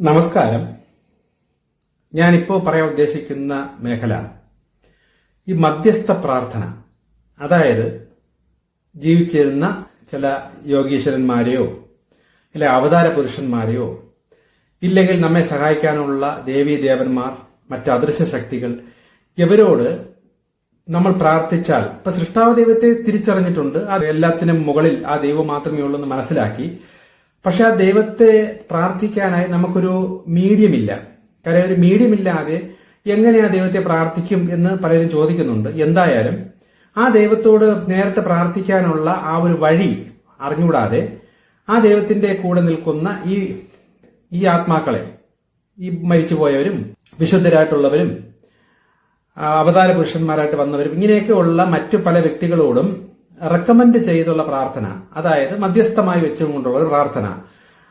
നമസ്കാരം. ഞാനിപ്പോൾ പറയാൻ ഉദ്ദേശിക്കുന്ന മേഖല ഈ മധ്യസ്ഥ പ്രാർത്ഥന. അതായത് ജീവിച്ചിരുന്ന ചില യോഗീശ്വരന്മാരെയോ അല്ലെ അവതാര പുരുഷന്മാരെയോ ഇല്ലെങ്കിൽ നമ്മെ സഹായിക്കാനുള്ള ദേവീ ദേവന്മാർ മറ്റ് അദൃശ്യ ശക്തികൾ ഇവരോട് നമ്മൾ പ്രാർത്ഥിച്ചാൽ ഇപ്പൊ സൃഷ്ടാവ് ദൈവത്തെ തിരിച്ചറിഞ്ഞിട്ടുണ്ട്. അത് എല്ലാത്തിനും മുകളിൽ ആ ദൈവം മാത്രമേ ഉള്ളൂ എന്ന് മനസ്സിലാക്കി പക്ഷെ ആ ദൈവത്തെ പ്രാർത്ഥിക്കാനായി നമുക്കൊരു മീഡിയം ഇല്ല കാര്യം ഒരു മീഡിയം ഇല്ലാതെ എങ്ങനെ ആ ദൈവത്തെ പ്രാർത്ഥിക്കും എന്ന് പലരും ചോദിക്കുന്നുണ്ട്. എന്തായാലും ആ ദൈവത്തോട് നേരിട്ട് പ്രാർത്ഥിക്കാനുള്ള ആ ഒരു വഴി അറിഞ്ഞുകൂടാതെ ആ ദൈവത്തിന്റെ കൂടെ നിൽക്കുന്ന ഈ ഈ ആത്മാക്കളെ ഈ മരിച്ചുപോയവരും വിശുദ്ധരായിട്ടുള്ളവരും അവതാര പുരുഷന്മാരായിട്ട് വന്നവരും ഇങ്ങനെയൊക്കെയുള്ള മറ്റു പല വ്യക്തികളോടും റെക്കമെൻഡ് ചെയ്തുള്ള പ്രാർത്ഥന അതായത് മധ്യസ്ഥമായി വെച്ചുകൊണ്ടുള്ള ഒരു പ്രാർത്ഥന.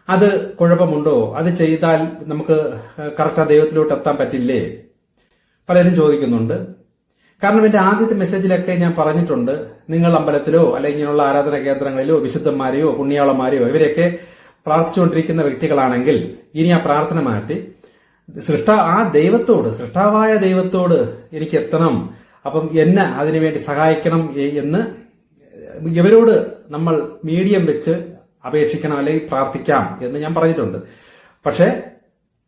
അത് കുഴപ്പമുണ്ടോ? അത് ചെയ്താൽ നമുക്ക് കറക്റ്റ് ദൈവത്തിലോട്ട് എത്താൻ പറ്റില്ലേ? പലരും ചോദിക്കുന്നുണ്ട്. കാരണം എന്റെ ആദ്യത്തെ മെസ്സേജിലൊക്കെ ഞാൻ പറഞ്ഞിട്ടുണ്ട് നിങ്ങൾ അമ്പലത്തിലോ അല്ലെങ്കിൽ ഇങ്ങനെയുള്ള ആരാധന കേന്ദ്രങ്ങളിലോ വിശുദ്ധന്മാരെയോ പുണ്യാളന്മാരെയോ ഇവരെയൊക്കെ പ്രാർത്ഥിച്ചുകൊണ്ടിരിക്കുന്ന വ്യക്തികളാണെങ്കിൽ ഇനി ആ പ്രാർത്ഥന മാറ്റി. സൃഷ്ട ആ ദൈവത്തോട് സൃഷ്ടാവായ ദൈവത്തോട് എനിക്ക് എത്തണം. അപ്പം എന്നെ അതിനുവേണ്ടി സഹായിക്കണം എന്ന് ഇവരോട് നമ്മൾ മീഡിയം വെച്ച് അപേക്ഷിക്കണം അല്ലെങ്കിൽ പ്രാർത്ഥിക്കാം എന്ന് ഞാൻ പറഞ്ഞിട്ടുണ്ട്. പക്ഷേ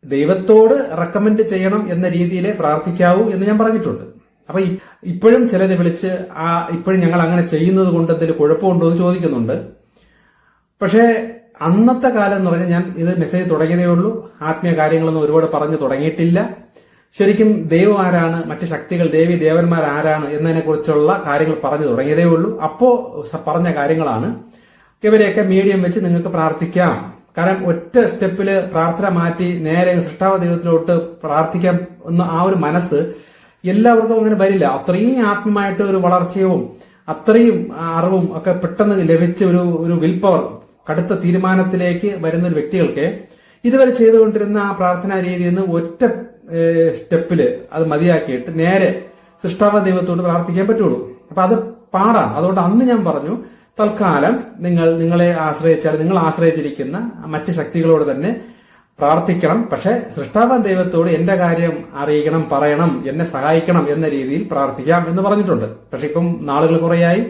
ദൈവത്തോട് റെക്കമെൻഡ് ചെയ്യണം എന്ന രീതിയിലേ പ്രാർത്ഥിക്കാവൂ എന്ന് ഞാൻ പറഞ്ഞിട്ടുണ്ട്. അപ്പൊ ഇപ്പോഴും ചിലരെ വിളിച്ച് ആ ഇപ്പോഴും ഞങ്ങൾ അങ്ങനെ ചെയ്യുന്നത് കൊണ്ട് എന്തെങ്കിലും കുഴപ്പമുണ്ടോ എന്ന് ചോദിക്കുന്നുണ്ട്. പക്ഷേ അന്നത്തെ കാലം എന്ന് പറഞ്ഞാൽ ഞാൻ ഇത് മെസ്സേജ് തുടങ്ങിയതേ ഉള്ളൂ. ആത്മീയ കാര്യങ്ങളൊന്നും ഒരുപാട് പറഞ്ഞു തുടങ്ങിയിട്ടില്ല. ശരിക്കും ദൈവം ആരാണ്? മറ്റ് ശക്തികൾ ദേവി ദേവന്മാർ ആരാണ്? എന്നതിനെ കുറിച്ചുള്ള കാര്യങ്ങൾ പറഞ്ഞു തുടങ്ങിയതേ ഉള്ളൂ. അപ്പോ പറഞ്ഞ കാര്യങ്ങളാണ്. ഇവരെയൊക്കെ മീഡിയം വെച്ച് നിങ്ങൾക്ക് പ്രാർത്ഥിക്കാം. കാരണം ഒറ്റ സ്റ്റെപ്പിൽ പ്രാർത്ഥന മാറ്റി നേരെ സൃഷ്ടാവ ദൈവത്തിലോട്ട് പ്രാർത്ഥിക്കാം എന്ന ആ ഒരു മനസ്സ് എല്ലാവർക്കും അങ്ങനെ വരില്ല. അത്രയും ആത്മീയമായിട്ട് ഒരു വളർച്ചയും അത്രയും അറിവും ഒക്കെ പെട്ടെന്ന് ലഭിച്ച ഒരു ഒരു വിൽ പവർ കടുത്ത തീരുമാനത്തിലേക്ക് വരുന്ന ഒരു വ്യക്തികൾക്ക് ഇതുവരെ ചെയ്തുകൊണ്ടിരുന്ന ആ പ്രാർത്ഥനാ രീതിയിൽ നിന്ന് ഒറ്റ ഏഹ്, സ്റ്റെപ്പിൽ അത് മതിയാക്കിയിട്ട് നേരെ സൃഷ്ടാവ ദൈവത്തോട് പ്രാർത്ഥിക്കാൻ പറ്റുള്ളൂ. അപ്പൊ അത് പാടാം അതുകൊണ്ട് അന്ന് ഞാൻ പറഞ്ഞു തൽക്കാലം നിങ്ങൾ നിങ്ങളെ ആശ്രയിച്ചാൽ നിങ്ങൾ ആശ്രയിച്ചിരിക്കുന്ന മറ്റ് ശക്തികളോട് തന്നെ പ്രാർത്ഥിക്കണം. പക്ഷെ സൃഷ്ടാവൻ ദൈവത്തോട് എന്റെ കാര്യം അറിയിക്കണം പറയണം എന്നെ സഹായിക്കണം എന്ന രീതിയിൽ പ്രാർത്ഥിക്കാം എന്ന് പറഞ്ഞിട്ടുണ്ട്. പക്ഷെ ഇപ്പം നാളുകൾ കുറയായി.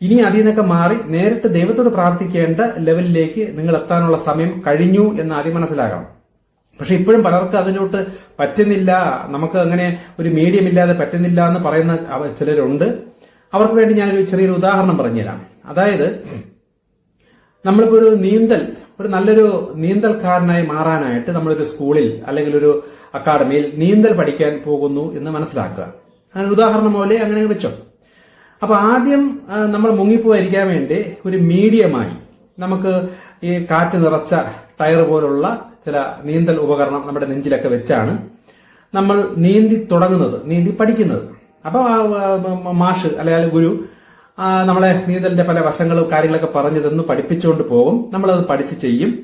ഇനി അതിൽ നിന്നൊക്കെ മാറി നേരിട്ട് ദൈവത്തോട് പ്രാർത്ഥിക്കേണ്ട ലെവലിലേക്ക് നിങ്ങൾ എത്താനുള്ള സമയം കഴിഞ്ഞു എന്ന് ആദ്യം മനസ്സിലാക്കണം പക്ഷെ ഇപ്പോഴും പലർക്കും അതിലോട്ട് പറ്റുന്നില്ല. നമുക്ക് അങ്ങനെ ഒരു മീഡിയം ഇല്ലാതെ പറ്റുന്നില്ല എന്ന് പറയുന്ന ചിലരുണ്ട്. അവർക്ക് വേണ്ടി ഞാനൊരു ചെറിയൊരു ഉദാഹരണം പറഞ്ഞുതരാം. അതായത് നമ്മളിപ്പോ ഒരു നീന്തൽ ഒരു നല്ലൊരു നീന്തൽക്കാരനായി മാറാനായിട്ട് നമ്മളൊരു സ്കൂളിൽ അല്ലെങ്കിൽ ഒരു അക്കാദമിയിൽ നീന്തൽ പഠിക്കാൻ പോകുന്നു എന്ന് മനസ്സിലാക്കുക. അങ്ങനെ ഉദാഹരണം പോലെ അങ്ങനെ വെച്ചോ. അപ്പൊ ആദ്യം നമ്മൾ മുങ്ങിപ്പോയിരിക്കാൻ വേണ്ടി ഒരു മീഡിയമായി നമുക്ക് ഈ കാറ്റ് നിറച്ച ടയർ പോലുള്ള ചില നീന്തൽ ഉപകരണം നമ്മുടെ നെഞ്ചിലൊക്കെ വെച്ചാണ് നമ്മൾ നീന്തി തുടങ്ങുന്നത് നീന്തി പഠിക്കുന്നത്. അപ്പൊ ആ, ആ, മാഷ് അല്ലെങ്കിൽ ഗുരു നമ്മളെ നീന്തലിന്റെ പല വശങ്ങളും കാര്യങ്ങളൊക്കെ പറഞ്ഞു തന്നു പഠിപ്പിച്ചുകൊണ്ട് പോകും. നമ്മളത് പഠിച്ച് ചെയ്യും.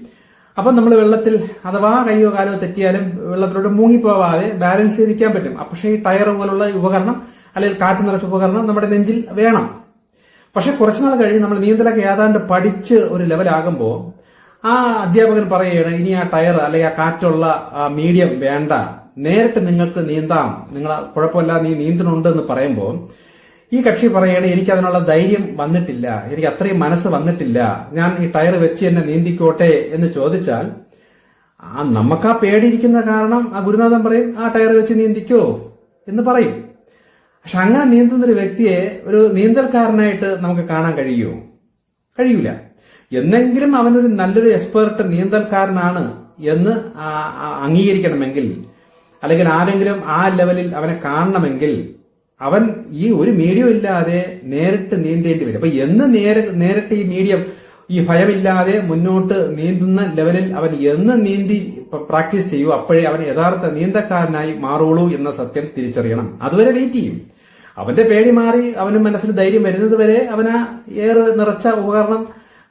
അപ്പൊ നമ്മൾ വെള്ളത്തിൽ അഥവാ കൈയോ കാലോ തെറ്റിയാലും വെള്ളത്തിലോട്ട് മുങ്ങിപ്പോവാതെ ബാലൻസ് ചെയ്തിരിക്കാൻ പറ്റും. പക്ഷേ ഈ ടയർ പോലുള്ള ഉപകരണം അല്ലെങ്കിൽ കാറ്റ് നിറച്ച ഉപകരണം നമ്മുടെ നെഞ്ചിൽ വേണം. പക്ഷെ കുറച്ചുനാൾ കഴിഞ്ഞ് നമ്മൾ നീന്തലൊക്കെ ഏതാണ്ട് പഠിച്ച് ഒരു ലെവലാകുമ്പോൾ ആ അധ്യാപകൻ പറയുകയാണ് ഇനി ആ ടയർ അല്ലെങ്കിൽ ആ കാറ്റുള്ള മീഡിയം വേണ്ട. നേരിട്ട് നിങ്ങൾക്ക് നീന്താം. നിങ്ങൾ കുഴപ്പമില്ല നീ നീന്തണുണ്ട് എന്ന് പറയുമ്പോൾ ഈ കക്ഷി പറയുകയാണ് എനിക്ക് അതിനുള്ള ധൈര്യം വന്നിട്ടില്ല. എനിക്ക് അത്രയും മനസ്സ് വന്നിട്ടില്ല. ഞാൻ ഈ ടയർ വെച്ച് എന്നെ നീന്തിക്കോട്ടെ എന്ന് ചോദിച്ചാൽ ആ നമുക്ക് ആ പേടിയിരിക്കുന്ന കാരണം ആ ഗുരുനാഥൻ പറയും ആ ടയർ വെച്ച് നീന്തിക്കോ എന്ന് പറയും. പക്ഷെ അങ്ങനെ നീന്തുന്ന ഒരു വ്യക്തിയെ ഒരു നീന്തൽക്കാരനായിട്ട് നമുക്ക് കാണാൻ കഴിയുമോ? കഴിയൂല. എന്നെങ്കിലും അവനൊരു നല്ലൊരു എക്സ്പേർട്ട് നീന്തൽക്കാരനാണ് എന്ന് അംഗീകരിക്കണമെങ്കിൽ അല്ലെങ്കിൽ ആരെങ്കിലും ആ ലെവലിൽ അവനെ കാണണമെങ്കിൽ അവൻ ഈ ഒരു മീഡിയം ഇല്ലാതെ നേരിട്ട് നീന്തേണ്ടി വരും. അപ്പൊ എന്ന് നേരെ നേരിട്ട് ഈ മീഡിയം ഈ ഭയമില്ലാതെ മുന്നോട്ട് നീന്തുന്ന ലെവലിൽ അവൻ എന്ന് നീന്തി പ്രാക്ടീസ് ചെയ്യൂ അപ്പോഴേ അവൻ യഥാർത്ഥ നീന്തക്കാരനായി മാറുള്ളൂ എന്ന സത്യം തിരിച്ചറിയണം. അതുവരെ വെയിറ്റ് ചെയ്യും. അവന്റെ പേടി മാറി അവന് മനസ്സിൽ ധൈര്യം വരുന്നത് വരെ അവൻ ആ ഏറ് നിറച്ച ഉപകരണം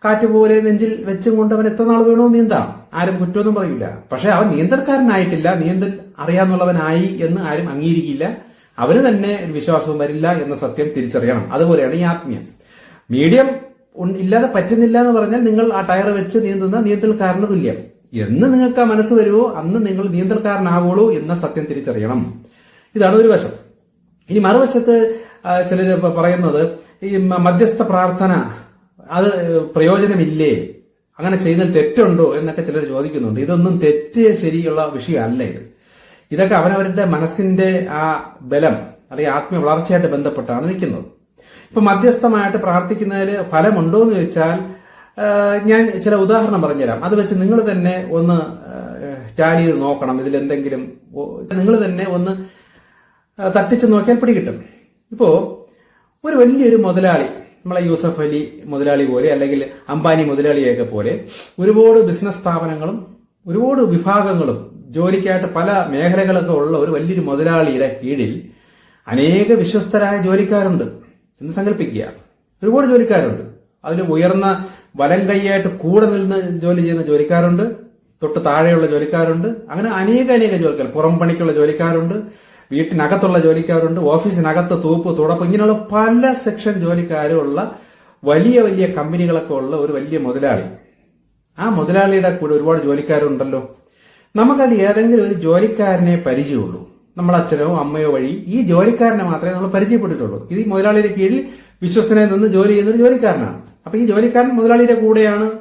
കാറ്റ് പോലെ നെഞ്ചിൽ വെച്ചും കൊണ്ട് അവൻ എത്ര നാൾ വേണോ നീന്താം. ആരും കുറ്റമൊന്നും പറയില്ല പക്ഷെ അവൻ നീന്തൽക്കാരനായിട്ടില്ല നീന്തൽ അറിയാന്നുള്ളവനായി എന്ന് ആരും അംഗീകരിക്കില്ല. അവന് തന്നെ വിശ്വാസവും വരില്ല എന്ന സത്യം തിരിച്ചറിയണം. അതുപോലെയാണ് ഈ ആത്മീയം. മീഡിയം ഇല്ലാതെ പറ്റുന്നില്ല എന്ന് പറഞ്ഞാൽ നിങ്ങൾ ആ ടയർ വെച്ച് നീന്തുന്ന നീന്തൽക്കാരന് തുല്യം. എന്ന് നിങ്ങൾക്ക് ആ മനസ്സ് വരുമോ അന്ന് നിങ്ങൾ നീന്തൽക്കാരനാവുള്ളൂ എന്ന സത്യം തിരിച്ചറിയണം. ഇതാണ് ഒരു വശം. ഇനി മറുവശത്ത് ചിലർ പറയുന്നത് ഈ മധ്യസ്ഥ പ്രാർത്ഥന അത് പ്രയോജനമില്ലേ? അങ്ങനെ ചെയ്യുന്നതിൽ തെറ്റുണ്ടോ എന്നൊക്കെ ചിലർ ചോദിക്കുന്നുണ്ട്. ഇതൊന്നും തെറ്റ് ശരിയുള്ള വിഷയമല്ല ഇത്. ഇതൊക്കെ അവനവരുടെ മനസ്സിന്റെ ആ ബലം അല്ലെങ്കിൽ ആത്മീയ വളർച്ചയായിട്ട് ബന്ധപ്പെട്ടാണ് നിൽക്കുന്നത്. ഇപ്പൊ മധ്യസ്ഥമായിട്ട് പ്രാർത്ഥിക്കുന്നതിൽ ഫലമുണ്ടോ എന്ന് ചോദിച്ചാൽ ഞാൻ ചില ഉദാഹരണം പറഞ്ഞുതരാം. അത് വെച്ച് നിങ്ങൾ തന്നെ ഒന്ന് ടാലി ചെയ്ത് നോക്കണം. ഇതിൽ എന്തെങ്കിലും നിങ്ങൾ തന്നെ ഒന്ന് തട്ടിച്ച് നോക്കിയാൽ പിടികിട്ടും. ഇപ്പോ ഒരു വലിയൊരു മുതലാളി നമ്മളെ യൂസഫ് അലി മുതലാളി പോലെ അല്ലെങ്കിൽ അംബാനി മുതലാളിയൊക്കെ പോലെ ഒരുപാട് ബിസിനസ് സ്ഥാപനങ്ങളും ഒരുപാട് വിഭാഗങ്ങളും ജോലിക്കായിട്ട് പല മേഖലകളൊക്കെ ഉള്ള ഒരു വലിയൊരു മുതലാളിയുടെ കീഴിൽ അനേക വിശ്വസ്തരായ ജോലിക്കാരുണ്ട് എന്ന് സങ്കല്പിക്കുക. ഒരുപാട് ജോലിക്കാരുണ്ട്. അതിൽ ഉയർന്ന വലം കൈയായിട്ട് കൂടെ നിന്ന് ജോലി ചെയ്യുന്ന ജോലിക്കാരുണ്ട്. തൊട്ട് താഴെയുള്ള ജോലിക്കാരുണ്ട്. അങ്ങനെ അനേക അനേക ജോലിക്കാർ പുറം പണിക്കുള്ള ജോലിക്കാരുണ്ട്. വീട്ടിനകത്തുള്ള ജോലിക്കാരുണ്ട് ഓഫീസിനകത്ത് തൂപ്പ് തുടപ്പ് ഇങ്ങനെയുള്ള പല സെക്ഷൻ ജോലിക്കാരുള്ള വലിയ വലിയ കമ്പനികളൊക്കെ ഉള്ള ഒരു വലിയ മുതലാളി. ആ മുതലാളിയുടെ കൂടെ ഒരുപാട് ജോലിക്കാരുണ്ടല്ലോ. നമുക്കത് ഏതെങ്കിലും ഒരു ജോലിക്കാരനെ പരിചയമുള്ളൂ. നമ്മൾ അച്ഛനോ അമ്മയോ വഴി ഈ ജോലിക്കാരനെ മാത്രമേ നമ്മൾ പരിചയപ്പെട്ടിട്ടുള്ളൂ. ഇത് ഈ മുതലാളിയുടെ കീഴിൽ വിശ്വസ്തനായി നിന്ന് ജോലി ചെയ്യുന്ന ഒരു ജോലിക്കാരനാണ്. അപ്പൊ ഈ ജോലിക്കാരൻ മുതലാളിയുടെ കൂടെയാണ്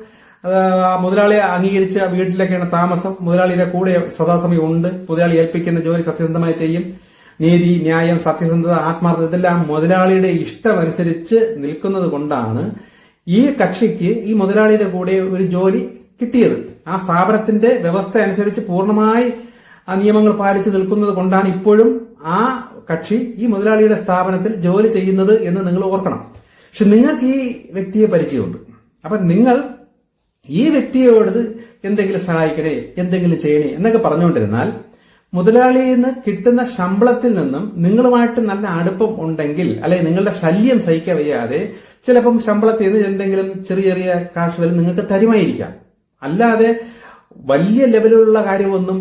ആ മുതലാളിയെ അംഗീകരിച്ച വീട്ടിലൊക്കെയാണ് താമസം. മുതലാളിയുടെ കൂടെ സദാസമയം ഉണ്ട്. മുതലാളി ഏൽപ്പിക്കുന്ന ജോലി സത്യസന്ധമായി ചെയ്യും. നീതി ന്യായം സത്യസന്ധത ആത്മാർത്ഥത ഇതെല്ലാം മുതലാളിയുടെ ഇഷ്ടമനുസരിച്ച് നിൽക്കുന്നത് കൊണ്ടാണ് ഈ കക്ഷിക്ക് ഈ മുതലാളിയുടെ കൂടെ ഒരു ജോലി കിട്ടിയത്. ആ സ്ഥാപനത്തിന്റെ വ്യവസ്ഥ അനുസരിച്ച് പൂർണമായി ആ നിയമങ്ങൾ പാലിച്ചു നിൽക്കുന്നത് കൊണ്ടാണ് ഇപ്പോഴും ആ കക്ഷി ഈ മുതലാളിയുടെ സ്ഥാപനത്തിൽ ജോലി ചെയ്യുന്നത് എന്ന് നിങ്ങൾ ഓർക്കണം. പക്ഷെ നിങ്ങൾക്ക് ഈ വ്യക്തിയെ പരിചയമുണ്ട്. അപ്പൊ നിങ്ങൾ ഈ വ്യക്തിയോട് എന്തെങ്കിലും സഹായിക്കണേ എന്തെങ്കിലും ചെയ്യണേ എന്നൊക്കെ പറഞ്ഞുകൊണ്ടിരുന്നാൽ മുതലാളിയിൽ നിന്ന് കിട്ടുന്ന ശമ്പളത്തിൽ നിന്നും നിങ്ങളുമായിട്ട് നല്ല അടുപ്പം ഉണ്ടെങ്കിൽ അല്ലെങ്കിൽ നിങ്ങളുടെ ശല്യം സഹിക്കാൻ വയ്യാതെ ചിലപ്പം ശമ്പളത്തിൽ നിന്ന് എന്തെങ്കിലും ചെറിയ ചെറിയ കാശ് വരും നിങ്ങൾക്ക് തരുമായിരിക്കാം. അല്ലാതെ വലിയ ലെവലിലുള്ള കാര്യമൊന്നും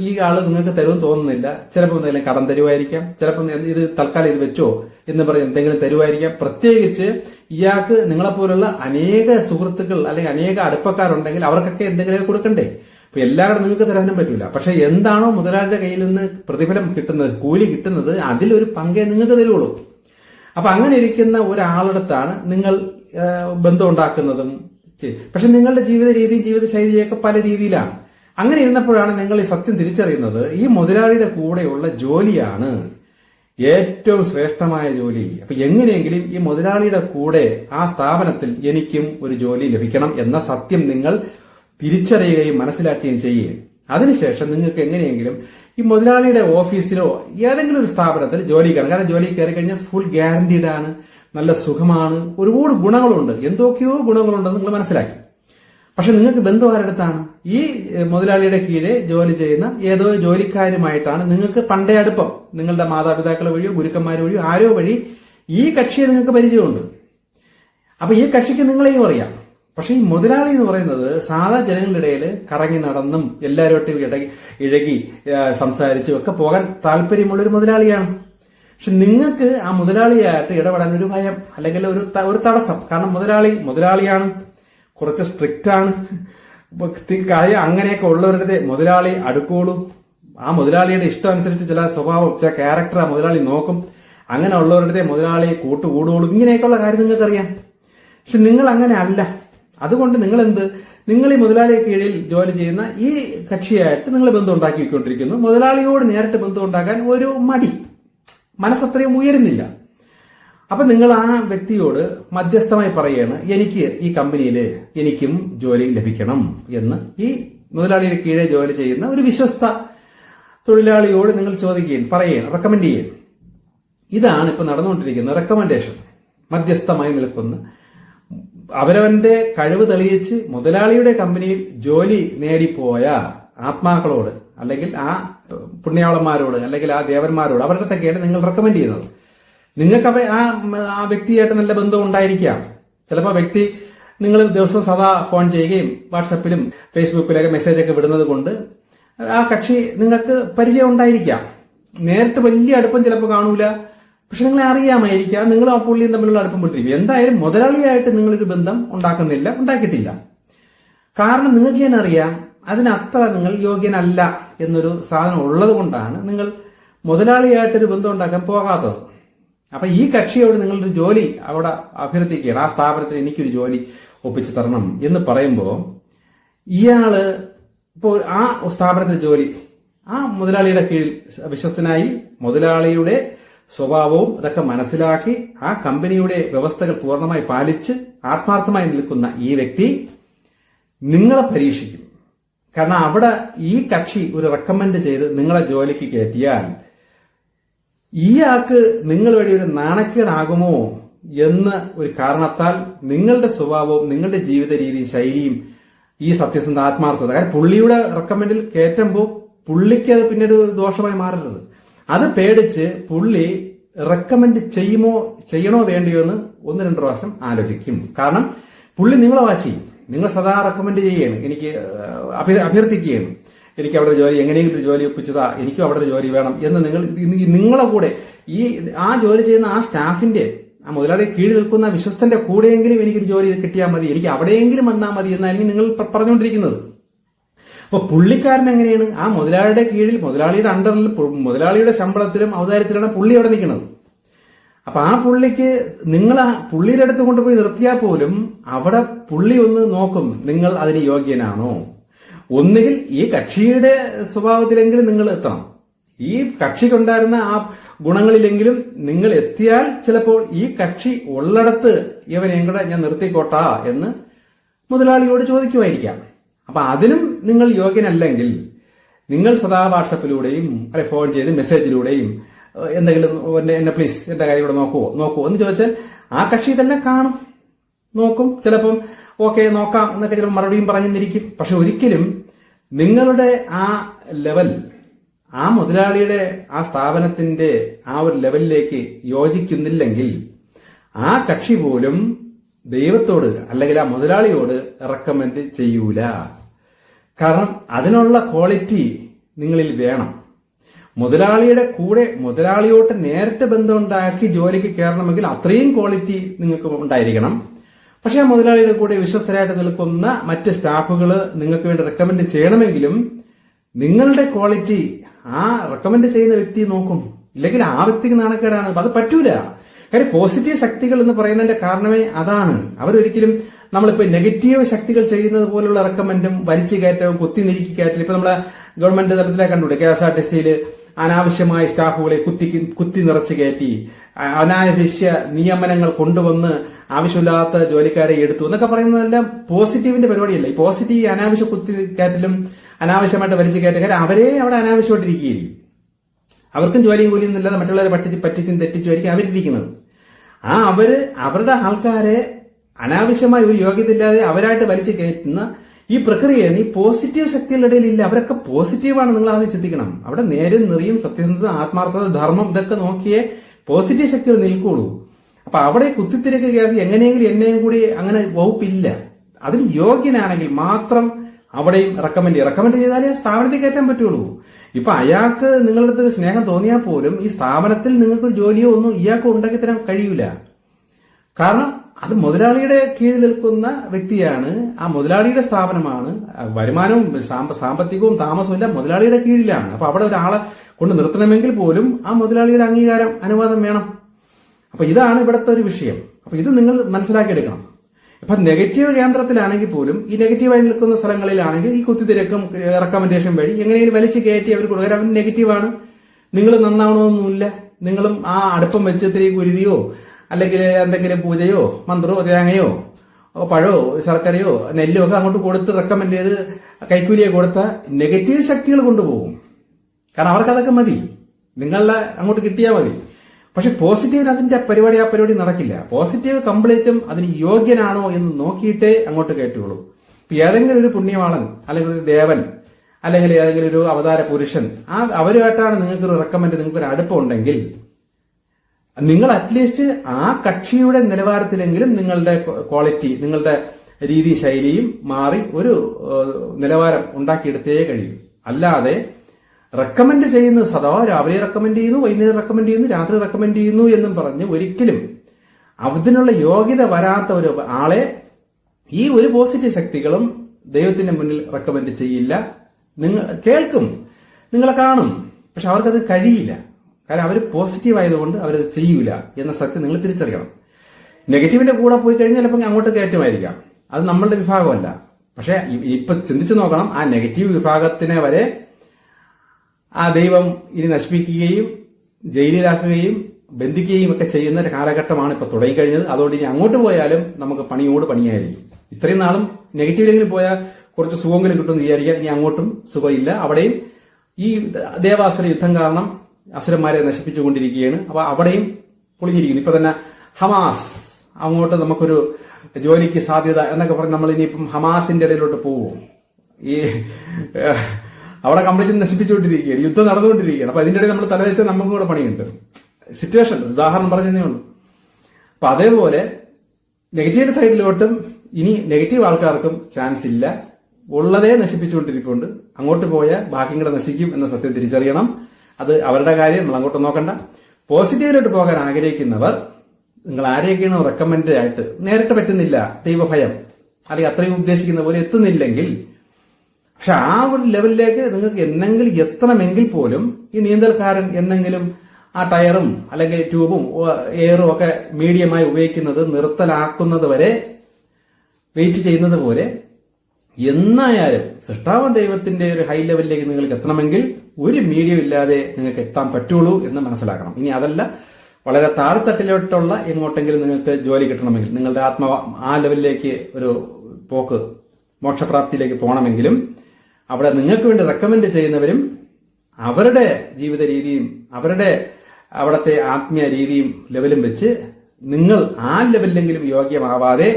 ഈ ആൾ നിങ്ങൾക്ക് തരുമെന്ന് തോന്നുന്നില്ല. ചിലപ്പോൾ എന്തെങ്കിലും കടം തരുമായിരിക്കാം. ചിലപ്പോൾ ഇത് തൽക്കാലം ഇത് വെച്ചോ എന്ന് പറഞ്ഞ് എന്തെങ്കിലും തരുമായിരിക്കാം. പ്രത്യേകിച്ച് ഇയാൾക്ക് നിങ്ങളെപ്പോലുള്ള അനേക സുഹൃത്തുക്കൾ അല്ലെങ്കിൽ അനേക അടുപ്പക്കാരുണ്ടെങ്കിൽ അവർക്കൊക്കെ എന്തെങ്കിലും കൊടുക്കണ്ടേ? അപ്പൊ എല്ലാവരും നിങ്ങൾക്ക് തരാനും പറ്റില്ല പക്ഷെ എന്താണോ മുതലാളിയുടെ കയ്യിൽ നിന്ന് പ്രതിഫലം കിട്ടുന്നത് കൂലി കിട്ടുന്നത് അതിലൊരു പങ്കേ നിങ്ങൾക്ക് തരുള്ളൂ. അപ്പൊ അങ്ങനെ ഇരിക്കുന്ന ഒരാളടുത്താണ് നിങ്ങൾ ബന്ധമുണ്ടാക്കുന്നതും പക്ഷെ നിങ്ങളുടെ ജീവിത രീതിയും ജീവിത ശൈലിയൊക്കെ പല രീതിയിലാണ്. അങ്ങനെ ഇരുന്നപ്പോഴാണ് നിങ്ങൾ ഈ സത്യം തിരിച്ചറിയുന്നത്. ഈ മുതലാളിയുടെ കൂടെയുള്ള ജോലിയാണ് ഏറ്റവും ശ്രേഷ്ഠമായ ജോലി. അപ്പൊ എങ്ങനെയെങ്കിലും ഈ മുതലാളിയുടെ കൂടെ ആ സ്ഥാപനത്തിൽ എനിക്കും ഒരു ജോലി ലഭിക്കണം എന്ന സത്യം നിങ്ങൾ തിരിച്ചറിയുകയും മനസ്സിലാക്കുകയും ചെയ്യുകയും അതിനുശേഷം നിങ്ങൾക്ക് എങ്ങനെയെങ്കിലും ഈ മുതലാളിയുടെ ഓഫീസിലോ ഏതെങ്കിലും ഒരു സ്ഥാപനത്തിൽ ജോലി കയറണം കാരണം ജോലി കയറി കഴിഞ്ഞാൽ ഫുൾ ഗ്യാരണ്ടീഡ് ആണ്. നല്ല സുഖമാണ്. ഒരുപാട് ഗുണങ്ങളുണ്ട്. എന്തൊക്കെയോ ഗുണങ്ങളുണ്ടെന്ന് നിങ്ങൾ മനസ്സിലാക്കി. പക്ഷെ നിങ്ങൾക്ക് ബന്ധം ആരടുത്താണ്? ഈ മുതലാളിയുടെ കീഴെ ജോലി ചെയ്യുന്ന ഏതോ ജോലിക്കാരുമായിട്ടാണ് നിങ്ങൾക്ക് പണ്ടേ അടുപ്പം. നിങ്ങളുടെ മാതാപിതാക്കൾ വഴിയോ ഗുരുക്കന്മാർ വഴിയോ ആരോ വഴി ഈ കക്ഷിയെ നിങ്ങൾക്ക് പരിചയമുണ്ട്. അപ്പൊ ഈ കക്ഷിക്ക് നിങ്ങളെയും അറിയാം. പക്ഷെ ഈ മുതലാളി എന്ന് പറയുന്നത് സാധാ ജനങ്ങളുടെ ഇടയിൽ കറങ്ങി നടന്നും എല്ലാവരോട്ടും ഇടകി ഇഴകി സംസാരിച്ചും ഒക്കെ പോകാൻ താല്പര്യമുള്ള ഒരു മുതലാളിയാണ്. പക്ഷെ നിങ്ങൾക്ക് ആ മുതലാളിയായിട്ട് ഇടപെടാൻ ഒരു ഭയം അല്ലെങ്കിൽ ഒരു ഒരു തടസ്സം. കാരണം മുതലാളി മുതലാളിയാണ്. കുറച്ച് സ്ട്രിക്റ്റ് ആണ്. കാര്യം അങ്ങനെയൊക്കെ ഉള്ളവരുടെ മുതലാളി അടുക്കോളും. ആ മുതലാളിയുടെ ഇഷ്ടം അനുസരിച്ച് ചില സ്വഭാവം ചില ക്യാരക്ടർ ആ മുതലാളി നോക്കും. അങ്ങനെ ഉള്ളവരുടെ മുതലാളി കൂട്ടുകൂടുകയുള്ളൂ. ഇങ്ങനെയൊക്കെയുള്ള കാര്യം നിങ്ങൾക്കറിയാം. പക്ഷെ നിങ്ങൾ അങ്ങനെ അല്ല. അതുകൊണ്ട് നിങ്ങൾ എന്ത് നിങ്ങൾ ഈ മുതലാളിയെ കീഴിൽ ജോലി ചെയ്യുന്ന ഈ കക്ഷിയായിട്ട് നിങ്ങൾ ബന്ധം ഉണ്ടാക്കിക്കൊണ്ടിരിക്കുന്നു. മുതലാളിയോട് നേരിട്ട് ബന്ധം ഉണ്ടാക്കാൻ ഒരു മടി. മനസ്സത്രയും ഉയരുന്നില്ല. അപ്പൊ നിങ്ങൾ ആ വ്യക്തിയോട് മധ്യസ്ഥമായി പറയാണ് എനിക്ക് ഈ കമ്പനിയിൽ എനിക്കും ജോലി ലഭിക്കണം എന്ന്. ഈ മുതലാളിയുടെ കീഴെ ജോലി ചെയ്യുന്ന ഒരു വിശ്വസ്ത തൊഴിലാളിയോട് നിങ്ങൾ ചോദിക്കുകയും പറയുകയും റെക്കമെൻഡ് ചെയ്യുകയും ഇതാണ് ഇപ്പൊ നടന്നുകൊണ്ടിരിക്കുന്ന റെക്കമെൻഡേഷൻ മധ്യസ്ഥമായി നിൽക്കുന്ന അവരവന്റെ കഴിവ് തെളിയിച്ച് മുതലാളിയുടെ കമ്പനിയിൽ ജോലി നേടിപ്പോയ ആത്മാക്കളോട് അല്ലെങ്കിൽ ആ പുണ്യാളന്മാരോട് അല്ലെങ്കിൽ ആ ദേവന്മാരോട് അവരുടെ അടുത്തൊക്കെയാണ് നിങ്ങൾ റെക്കമെൻഡ് ചെയ്യുന്നത്. നിങ്ങൾക്ക് അവ ആ ആ വ്യക്തിയായിട്ട് നല്ല ബന്ധം ഉണ്ടായിരിക്കാം. ചിലപ്പോൾ വ്യക്തി നിങ്ങൾ ദിവസം സദാ ഫോൺ ചെയ്യുകയും വാട്സപ്പിലും ഫേസ്ബുക്കിലൊക്കെ മെസ്സേജ് ഒക്കെ വിടുന്നത് കൊണ്ട് ആ കക്ഷി നിങ്ങൾക്ക് പരിചയം ഉണ്ടായിരിക്കാം. നേരത്തെ വലിയ അടുപ്പം ചിലപ്പോൾ കാണൂല. പക്ഷെ നിങ്ങളെ അറിയാമായിരിക്കാം. നിങ്ങൾ ആ പുള്ളിയും തമ്മിലുള്ള അടുപ്പം വിട്ടിരിക്കും എന്തായാലും മുതലാളിയായിട്ട് നിങ്ങളൊരു ബന്ധം ഉണ്ടാക്കുന്നില്ല ഉണ്ടാക്കിയിട്ടില്ല. കാരണം നിങ്ങൾക്ക് ഞാൻ അറിയാം അതിനത്ര നിങ്ങൾ യോഗ്യനല്ല എന്നൊരു സാധനം ഉള്ളത് കൊണ്ടാണ് നിങ്ങൾ മുതലാളിയായിട്ടൊരു ബന്ധം ഉണ്ടാക്കാൻ പോകാത്തത്. അപ്പൊ ഈ കക്ഷിയോട് നിങ്ങളൊരു ജോലി അവിടെ അഭ്യർത്ഥിക്കുകയാണ്. ആ സ്ഥാപനത്തിൽ എനിക്കൊരു ജോലി ഒപ്പിച്ചു തരണം എന്ന് പറയുമ്പോൾ ഇയാൾ ഇപ്പോൾ ആ സ്ഥാപനത്തിലെ ജോലി ആ മുതലാളിയുടെ കീഴിൽ വിശ്വസ്തനായി മുതലാളിയുടെ സ്വഭാവവും ഇതൊക്കെ മനസ്സിലാക്കി ആ കമ്പനിയുടെ വ്യവസ്ഥകൾ പൂർണമായി പാലിച്ച് ആത്മാർത്ഥമായി നിൽക്കുന്ന ഈ വ്യക്തി നിങ്ങളെ പരീക്ഷിക്കും. കാരണം അവിടെ ഈ കക്ഷി ഒരു റെക്കമെൻഡ് ചെയ്ത് നിങ്ങളെ ജോലിക്ക് കയറ്റിയാൽ ഈ ആൾക്ക് നിങ്ങൾ വഴി ഒരു നാണക്കേടാകുമോ എന്ന് ഒരു കാരണത്താൽ നിങ്ങളുടെ സ്വഭാവവും നിങ്ങളുടെ ജീവിത രീതിയും ശൈലിയും ഈ സത്യസന്ധ ആത്മാർത്ഥത. കാരണം പുള്ളിയുടെ റെക്കമെൻഡിൽ കയറ്റുമ്പോൾ പുള്ളിക്ക് അത് പിന്നീട് ദോഷമായി മാറരുത്. അത് പേടിച്ച് പുള്ളി റെക്കമെൻഡ് ചെയ്യുമോ ചെയ്യണോ വേണ്ടിയോ എന്ന് ഒന്ന് രണ്ട് പ്രാവശ്യം ആലോചിക്കും. കാരണം പുള്ളി നിങ്ങളെ വാച്ച് ചെയ്യും. നിങ്ങൾ സദാ റെക്കമെൻഡ് ചെയ്യുകയാണ്. എനിക്ക് അഭ്യ- അഭ്യർത്ഥിക്കുകയാണ്. എനിക്ക് അവിടെ ജോലി എങ്ങനെയെങ്കിലും ജോലി ഒപ്പിച്ചതാ എനിക്കും അവിടെ ജോലി വേണം എന്ന് നിങ്ങൾ നിങ്ങളെ കൂടെ ഈ ആ ജോലി ചെയ്യുന്ന ആ സ്റ്റാഫിന്റെ ആ മുതലാളി കീഴിൽ നിൽക്കുന്ന വിശ്വസ്തന്റെ കൂടെയെങ്കിലും എനിക്കൊരു ജോലി കിട്ടിയാൽ മതി എനിക്ക് അവിടെയെങ്കിലും വന്നാൽ മതി എന്നായിരിക്കും നിങ്ങൾ പറഞ്ഞുകൊണ്ടിരിക്കുന്നത്. അപ്പൊ പുള്ളിക്കാരൻ എങ്ങനെയാണ്? ആ മുതലാളിയുടെ കീഴിൽ മുതലാളിയുടെ അണ്ടറിൽ മുതലാളിയുടെ ശമ്പളത്തിലും ഔദാര്യത്തിലാണ് പുള്ളി അവിടെ നിൽക്കുന്നത്. അപ്പൊ ആ പുള്ളിക്ക് നിങ്ങൾ ആ പുള്ളിയുടെ അടുത്ത് കൊണ്ടുപോയി നിർത്തിയാൽ പോലും അവിടെ പുള്ളി ഒന്ന് നോക്കും നിങ്ങൾ അതിന് യോഗ്യനാണോ? ഒന്നുകിൽ ഈ കക്ഷിയുടെ സ്വഭാവത്തിലെങ്കിലും നിങ്ങൾ എത്തണം. ഈ കക്ഷിക്കുണ്ടായിരുന്ന ആ ഗുണങ്ങളിലെങ്കിലും നിങ്ങൾ എത്തിയാൽ ചിലപ്പോൾ ഈ കക്ഷി ഉള്ളിടത്ത് ഇവൻ കൂടെ ഞാൻ നിർത്തിക്കോട്ടാ എന്ന് മുതലാളിയോട് ചോദിക്കുമായിരിക്കാം. അപ്പൊ അതിനും നിങ്ങൾ യോഗ്യനല്ലെങ്കിൽ നിങ്ങൾ സദാ വാട്സപ്പിലൂടെയും അല്ലെ ഫോൺ ചെയ്ത് മെസ്സേജിലൂടെയും എന്തെങ്കിലും എന്നെ പ്ലീസ് എന്റെ കാര്യം ഇവിടെ നോക്കുവോ? നോക്കുവോ? എന്ന് ചോദിച്ചാൽ ആ കക്ഷി തന്നെ കാണും. നോക്കും. ചിലപ്പം ഓക്കെ നോക്കാം എന്നൊക്കെ ചിലപ്പോൾ മറുപടിയും പറഞ്ഞെന്നിരിക്കും പക്ഷെ ഒരിക്കലും നിങ്ങളുടെ ആ ലെവൽ ആ മുതലാളിയുടെ ആ സ്ഥാപനത്തിന്റെ ആ ഒരു ലെവലിലേക്ക് യോജിക്കുന്നില്ലെങ്കിൽ ആ കക്ഷി പോലും ദൈവത്തോട് അല്ലെങ്കിൽ ആ മുതലാളിയോട് റെക്കമെൻഡ് ചെയ്യൂല. കാരണം അതിനുള്ള ക്വാളിറ്റി നിങ്ങളിൽ വേണം. മുതലാളിയുടെ കൂടെ മുതലാളിയോട്ട് നേരിട്ട് ബന്ധമുണ്ടാക്കി ജോലിക്ക് കയറണമെങ്കിൽ അത്രയും ക്വാളിറ്റി നിങ്ങൾക്ക് ഉണ്ടായിരിക്കണം. പക്ഷേ ആ മുതലാളിയുടെ കൂടെ വിശ്വസ്തരായിട്ട് നിൽക്കുന്ന മറ്റ് സ്റ്റാഫുകൾ നിങ്ങൾക്ക് വേണ്ടി റെക്കമെൻഡ് ചെയ്യണമെങ്കിലും നിങ്ങളുടെ ക്വാളിറ്റി ആ റെക്കമെൻഡ് ചെയ്യുന്ന വ്യക്തി നോക്കും. ഇല്ലെങ്കിൽ ആ വ്യക്തിക്ക് നാണക്കേടാണ്. അത് പറ്റൂല. കാര്യം പോസിറ്റീവ് ശക്തികൾ എന്ന് പറയുന്നതിന്റെ കാരണമേ അതാണ്. അവരൊരിക്കലും നമ്മളിപ്പോ നെഗറ്റീവ് ശക്തികൾ ചെയ്യുന്നത് പോലുള്ള റെക്കമെൻഡും വലിച്ചു കയറ്റവും കുത്തി നിരുക്കി കയറ്റലും ഇപ്പൊ നമ്മളെ ഗവൺമെന്റ് തലത്തിലെ കണ്ടുകൂടെ? കെ എസ് ആർ ടി സിയിൽ അനാവശ്യമായ സ്റ്റാഫുകളെ കുത്തി കുത്തി നിറച്ച് കയറ്റി അനാവശ്യ നിയമനങ്ങൾ കൊണ്ടുവന്ന് ആവശ്യമില്ലാത്ത ജോലിക്കാരെ എടുത്തു എന്നൊക്കെ പറയുന്നതെല്ലാം പോസിറ്റീവിന്റെ പരിപാടിയല്ല. ഈ പോസിറ്റീവ് അനാവശ്യ കുത്തി കയറ്റലും അനാവശ്യമായിട്ട് വലിച്ചു കയറ്റക്കാർ അവരെ അവിടെ അനാവശ്യമായിട്ടിരിക്കുകയായിരിക്കും അവർക്കും ജോലിയും കൂലിയും ഇല്ലാതെ മറ്റുള്ളവരെ പറ്റിച്ച് പറ്റിച്ചും തെറ്റിച്ചുമായിരിക്കും അവരിരിക്കുന്നത്. ആ അവർ അവരുടെ ആൾക്കാരെ അനാവശ്യമായ ഒരു യോഗ്യത ഇല്ലാതെ അവരായിട്ട് വലിച്ചു കയറ്റുന്ന ഈ പ്രക്രിയ നീ പോസിറ്റീവ് ശക്തികളുടെ ഇടയിൽ ഇല്ല അവരൊക്കെ പോസിറ്റീവാണ്. നിങ്ങൾ ആദ്യം ചിന്തിക്കണം. അവിടെ നേരും നിറയും സത്യസന്ധത ആത്മാർത്ഥത ധർമ്മം ഇതൊക്കെ നോക്കിയേ പോസിറ്റീവ് ശക്തികൾ നിൽക്കുള്ളൂ. അപ്പൊ അവിടെ കുത്തിത്തിരക്ക് കേസ് എങ്ങനെയെങ്കിലും എന്നെയും കൂടി അങ്ങനെ വകുപ്പില്ല. അതിന് യോഗ്യനാണെങ്കിൽ മാത്രം അവിടെയും റെക്കമെൻഡ് ചെയ്യും റെക്കമെൻഡ് ചെയ്താലേ സ്ഥാപനത്തിൽ കയറ്റാൻ പറ്റുള്ളൂ. ഇപ്പൊ അയാൾക്ക് നിങ്ങളുടെ അടുത്ത് സ്നേഹം തോന്നിയാൽ പോലും ഈ സ്ഥാപനത്തിൽ നിങ്ങൾക്ക് ജോലിയോ ഒന്നും ഇയാൾക്ക് ഉണ്ടാക്കി തരാൻ കഴിയൂല. കാരണം അത് മുതലാളിയുടെ കീഴിൽ നിൽക്കുന്ന വ്യക്തിയാണ്. ആ മുതലാളിയുടെ സ്ഥാപനമാണ്. വരുമാനവും സാമ്പത്തികവും താമസവും എല്ലാം മുതലാളിയുടെ കീഴിലാണ്. അപ്പൊ അവിടെ ഒരാളെ കൊണ്ട് നിർത്തണമെങ്കിൽ പോലും ആ മുതലാളിയുടെ അംഗീകാരം അനുവാദം വേണം. അപ്പൊ ഇതാണ് ഇവിടുത്തെ ഒരു വിഷയം. അപ്പൊ ഇത് നിങ്ങൾ മനസ്സിലാക്കിയെടുക്കണം. അപ്പൊ നെഗറ്റീവ് കേന്ദ്രത്തിലാണെങ്കിൽ പോലും ഈ നെഗറ്റീവായി നിൽക്കുന്ന സ്ഥലങ്ങളിലാണെങ്കിൽ ഈ കുത്തിത്തിരക്കും റെക്കമെൻഡേഷൻ വഴി എങ്ങനെയും വലിച്ചു കയറ്റി അവർ കൊടുക്കുക അവൻ നെഗറ്റീവാണ്. നിങ്ങൾ നന്നാവണമെന്നൊന്നുമില്ല. നിങ്ങളും ആ അടുപ്പം വെച്ച് ഇത്തിരി അല്ലെങ്കിൽ എന്തെങ്കിലും പൂജയോ മന്ത്രോ തേങ്ങയോ പഴോ ശർക്കരയോ നെല്ലോ ഒക്കെ അങ്ങോട്ട് കൊടുത്ത് റെക്കമെൻഡ് ചെയ്ത് കൈക്കൂലിയെ കൊടുത്ത നെഗറ്റീവ് ശക്തികൾ കൊണ്ടുപോകും. കാരണം അവർക്കതൊക്കെ മതി. നിങ്ങളുടെ അങ്ങോട്ട് കിട്ടിയാൽ മതി. പക്ഷെ പോസിറ്റീവിന് അതിന്റെ പരിപാടി ആ പരിപാടി നടക്കില്ല. പോസിറ്റീവ് കംപ്ലീറ്റും അതിന് യോഗ്യനാണോ എന്ന് നോക്കിയിട്ടേ അങ്ങോട്ട് കയറ്റുള്ളൂ ഇപ്പൊ ഏതെങ്കിലും ഒരു പുണ്യവാളൻ അല്ലെങ്കിൽ ഒരു ദേവൻ അല്ലെങ്കിൽ ഏതെങ്കിലും ഒരു അവതാര പുരുഷൻ ആ അവരുമായിട്ടാണ് നിങ്ങൾക്ക് ഒരു റെക്കമെൻഡ് നിങ്ങൾക്ക് ഒരു അടുപ്പം ഉണ്ടെങ്കിൽ നിങ്ങൾ അറ്റ്ലീസ്റ്റ് ആ കക്ഷിയുടെ നിലവാരത്തിലെങ്കിലും നിങ്ങളുടെ ക്വാളിറ്റി നിങ്ങളുടെ രീതി ശൈലിയും മാറി ഒരു നിലവാരം ഉണ്ടാക്കിയെടുത്തേ കഴിയും. അല്ലാതെ റെക്കമെൻഡ് ചെയ്യുന്ന സദാ രാവിലെ റെക്കമെൻഡ് ചെയ്യുന്നു വൈകുന്നേരം റെക്കമെൻഡ് ചെയ്യുന്നു രാത്രി റെക്കമെൻഡ് ചെയ്യുന്നു എന്നും പറഞ്ഞ് ഒരിക്കലും അതിനുള്ള യോഗ്യത വരാത്ത ഒരു ആളെ ഈ ഒരു പോസിറ്റീവ് ശക്തികളും ദൈവത്തിന്റെ മുന്നിൽ റെക്കമെൻഡ് ചെയ്യില്ല. നിങ്ങൾ കേൾക്കും നിങ്ങളെ കാണും പക്ഷെ അവർക്കത് കഴിയില്ല. കാരണം അവർ പോസിറ്റീവ് ആയതുകൊണ്ട് അവരത് ചെയ്യൂല എന്ന സത്യം നിങ്ങൾ തിരിച്ചറിയണം. നെഗറ്റീവിന്റെ കൂടെ പോയി കഴിഞ്ഞാൽ ചിലപ്പോൾ അങ്ങോട്ട് കയറ്റമായിരിക്കാം. അത് നമ്മളുടെ വിഭാഗമല്ല. പക്ഷെ ഇപ്പൊ ചിന്തിച്ചു നോക്കണം ആ നെഗറ്റീവ് വിഭാഗത്തിനെ വരെ ആ ദൈവം ഇനി നശിപ്പിക്കുകയും ജയിലിലാക്കുകയും ബന്ധിക്കുകയും ഒക്കെ ചെയ്യുന്ന ഒരു കാലഘട്ടമാണ് ഇപ്പൊ തുടങ്ങിക്കഴിഞ്ഞത്. അതുകൊണ്ട് ഇനി അങ്ങോട്ട് പോയാലും നമുക്ക് പണിയോട് പണിയായിരിക്കും. ഇത്രയും നാളും നെഗറ്റീവിലെങ്കിലും പോയാൽ കുറച്ച് സുഖമെങ്കിലും കിട്ടുമെന്ന് വിചാരിക്കുക. ഇനി അങ്ങോട്ടും സുഖമില്ല. അവിടെയും ഈ ദേവാസുര യുദ്ധം കാരണം അസുരന്മാരെ നശിപ്പിച്ചുകൊണ്ടിരിക്കുകയാണ്. അപ്പൊ അവിടെയും പൊളിഞ്ഞിരിക്കുന്നു. ഇപ്പൊ തന്നെ ഹമാസ് അങ്ങോട്ട് നമുക്കൊരു ജോലിക്ക് സാധ്യത എന്നൊക്കെ പറഞ്ഞ് നമ്മൾ ഇനിയിപ്പം ഹമാസിന്റെ ഇടയിലോട്ട് പോവും. ഈ അവിടെ കംപ്ലീറ്റ് നശിപ്പിച്ചുകൊണ്ടിരിക്കുകയാണ്. യുദ്ധം നടന്നുകൊണ്ടിരിക്കുകയാണ്. അപ്പൊ അതിന്റെ ഇടയിൽ നമ്മൾ തലവെച്ച നമുക്കും കൂടെ പണിയുണ്ട്. സിറ്റുവേഷൻ ഉദാഹരണം പറഞ്ഞതേ ഉള്ളൂ. അപ്പൊ അതേപോലെ നെഗറ്റീവ് സൈഡിലോട്ടും ഇനി നെഗറ്റീവ് ആൾക്കാർക്കും ചാൻസ് ഇല്ല. ഉള്ളതേ നശിപ്പിച്ചുകൊണ്ടിരിക്കുന്നുണ്ട് അങ്ങോട്ട് പോയാൽ ബാക്കിയും കൂടെ നശിക്കും എന്ന സത്യം തിരിച്ചറിയണം. അത് അവരുടെ കാര്യം നമ്മൾ അങ്ങോട്ട് നോക്കണ്ട. പോസിറ്റീവിലോട്ട് പോകാൻ ആഗ്രഹിക്കുന്നവർ നിങ്ങൾ ആരെയൊക്കെയാണ് റെക്കമെൻഡ് ആയിട്ട് നേരിട്ട് പറ്റുന്നില്ല ദൈവഭയം അല്ലെങ്കിൽ അത്രയും ഉദ്ദേശിക്കുന്ന പോലെ എത്തുന്നില്ലെങ്കിൽ പക്ഷെ ആ ഒരു ലെവലിലേക്ക് നിങ്ങൾക്ക് എന്നെങ്കിലും എത്തണമെങ്കിൽ പോലും ഈ നീന്തൽക്കാരൻ എന്നെങ്കിലും ആ ടയറും അല്ലെങ്കിൽ ട്യൂബും എയറും ഒക്കെ മീഡിയമായി ഉപയോഗിക്കുന്നത് നിർത്തലാക്കുന്നത് വരെ വെയിറ്റ് ചെയ്യുന്നത് പോലെ എന്നായാലും സൃഷ്ടാവ ദൈവത്തിന്റെ ഒരു ഹൈ ലെവലിലേക്ക് നിങ്ങൾക്ക് എത്തണമെങ്കിൽ ഒരു മീഡിയം ഇല്ലാതെ നിങ്ങൾക്ക് എത്താൻ പറ്റുള്ളൂ എന്ന് മനസ്സിലാക്കണം. ഇനി അതല്ല വളരെ താഴെത്തട്ടിലോട്ടുള്ള എങ്ങോട്ടെങ്കിലും നിങ്ങൾക്ക് ജോലി കിട്ടണമെങ്കിൽ നിങ്ങളുടെ ആത്മ ആ ലെവലിലേക്ക് ഒരു പോക്ക് മോക്ഷപ്രാപ്തിയിലേക്ക് പോകണമെങ്കിലും അവിടെ നിങ്ങൾക്ക് വേണ്ടി റെക്കമെൻഡ് ചെയ്യുന്നവരും അവരുടെ ജീവിത രീതിയും അവരുടെ അവിടുത്തെ ആത്മീയ രീതിയും ലെവലും വെച്ച് നിങ്ങൾ ആ ലെവലിലെങ്കിലും യോഗ്യമാവാതെ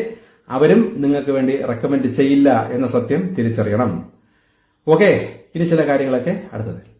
അവരും നിങ്ങൾക്ക് വേണ്ടി റെക്കമെൻഡ് ചെയ്യില്ല എന്ന സത്യം തിരിച്ചറിയണം. ഓക്കെ ഇനി ചില കാര്യങ്ങളൊക്കെ അടുത്തത്